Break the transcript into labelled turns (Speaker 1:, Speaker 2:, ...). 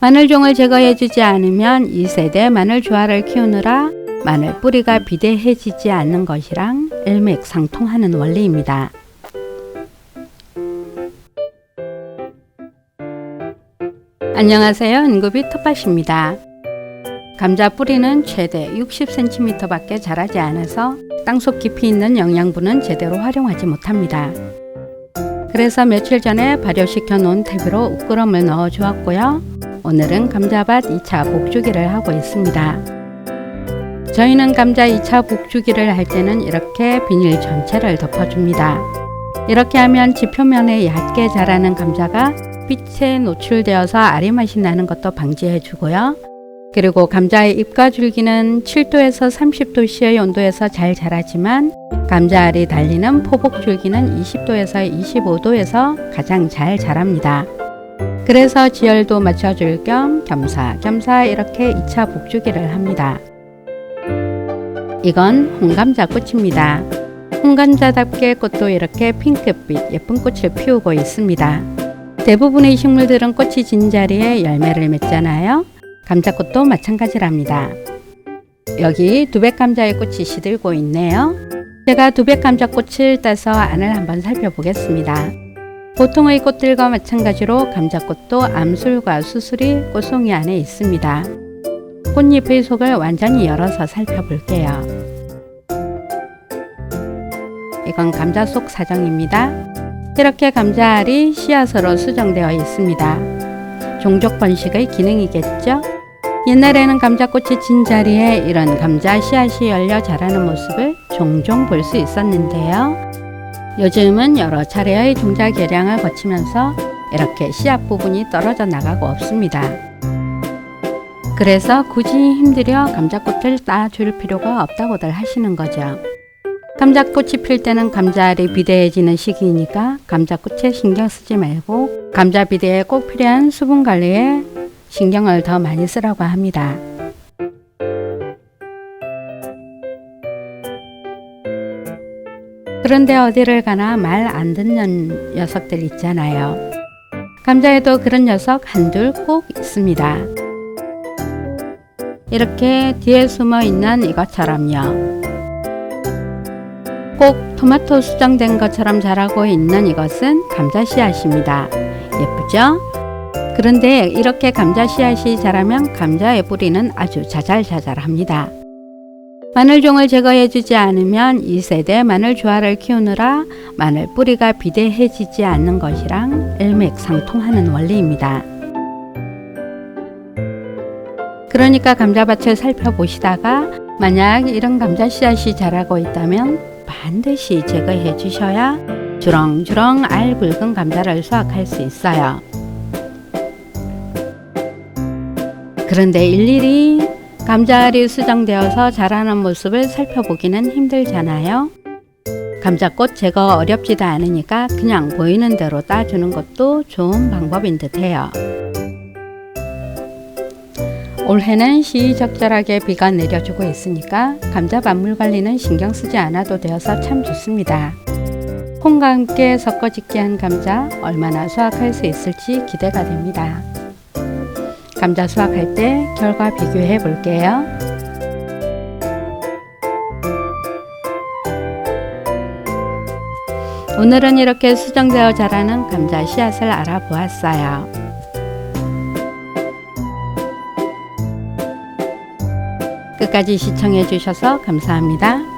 Speaker 1: 마늘종을 제거해주지 않으면 2세대 마늘 조화를 키우느라 마늘 뿌리가 비대해지지 않는 것이랑 일맥상통하는 원리입니다. 안녕하세요. 인구비 텃밭입니다. 감자 뿌리는 최대 60cm 밖에 자라지 않아서 땅속 깊이 있는 영양분은 제대로 활용하지 못합니다. 그래서 며칠 전에 발효시켜 놓은 퇴비로 우끄럼을 넣어 주었고요. 오늘은 감자밭 2차 복주기를 하고 있습니다. 저희는 감자 2차 복주기를 할 때는 이렇게 비닐 전체를 덮어줍니다. 이렇게 하면 지표면에 얕게 자라는 감자가 빛에 노출되어서 아리 맛이 나는 것도 방지해 주고요. 그리고 감자의 잎과 줄기는 7도에서 30도씨의 온도에서 잘 자라지만 감자 알이 달리는 포복 줄기는 20도에서 25도에서 가장 잘 자랍니다. 그래서 지열도 맞춰줄 겸 겸사겸사 이렇게 2차 복주기를 합니다. 이건 홍감자 꽃입니다. 홍감자답게 꽃도 이렇게 핑크빛 예쁜 꽃을 피우고 있습니다. 대부분의 식물들은 꽃이 진 자리에 열매를 맺잖아요. 감자꽃도 마찬가지랍니다. 여기 두백감자의 꽃이 시들고 있네요. 제가 두백감자 꽃을 따서 안을 한번 살펴보겠습니다. 보통의 꽃들과 마찬가지로 감자꽃도 암술과 수술이 꽃송이 안에 있습니다. 꽃잎의 속을 완전히 열어서 살펴볼게요. 이건 감자 속 사정입니다. 이렇게 감자알이 씨앗으로 수정되어 있습니다. 종족 번식의 기능이겠죠? 옛날에는 감자꽃이 진 자리에 이런 감자 씨앗이 열려 자라는 모습을 종종 볼 수 있었는데요. 요즘은 여러 차례의 종자 개량을 거치면서 이렇게 씨앗 부분이 떨어져 나가고 없습니다. 그래서 굳이 힘들여 감자꽃을 따줄 필요가 없다고들 하시는 거죠. 감자꽃이 필 때는 감자알이 비대해지는 시기이니까 감자꽃에 신경 쓰지 말고 감자 비대에 꼭 필요한 수분 관리에 신경을 더 많이 쓰라고 합니다. 그런데 어디를 가나 말 안 듣는 녀석들 있잖아요. 감자에도 그런 녀석 한둘 꼭 있습니다. 이렇게 뒤에 숨어 있는 이것처럼요. 꼭 토마토 수정된 것처럼 자라고 있는 이것은 감자 씨앗입니다. 예쁘죠? 그런데 이렇게 감자 씨앗이 자라면 감자의 뿌리는 아주 자잘자잘합니다. 마늘종을 제거해주지 않으면 2세대 마늘 조화를 키우느라 마늘 뿌리가 비대해지지 않는 것이랑 일맥상통하는 원리입니다. 그러니까 감자밭을 살펴보시다가 만약 이런 감자 씨앗이 자라고 있다면 반드시 제거해 주셔야 주렁주렁 알 굵은 감자를 수확할 수 있어요. 그런데 일일이 감자알이 수정되어서 자라는 모습을 살펴보기는 힘들잖아요. 감자꽃 제거 어렵지도 않으니까 그냥 보이는 대로 따주는 것도 좋은 방법인 듯 해요. 올해는 시적절하게 비가 내려주고 있으니까 감자 만물 관리는 신경 쓰지 않아도 되어서 참 좋습니다. 콩과 함께 섞어 짓기 한 감자 얼마나 수확할 수 있을지 기대가 됩니다. 감자 수확할 때 결과 비교해 볼게요. 오늘은 이렇게 수정되어 자라는 감자 씨앗을 알아보았어요. 끝까지 시청해 주셔서 감사합니다.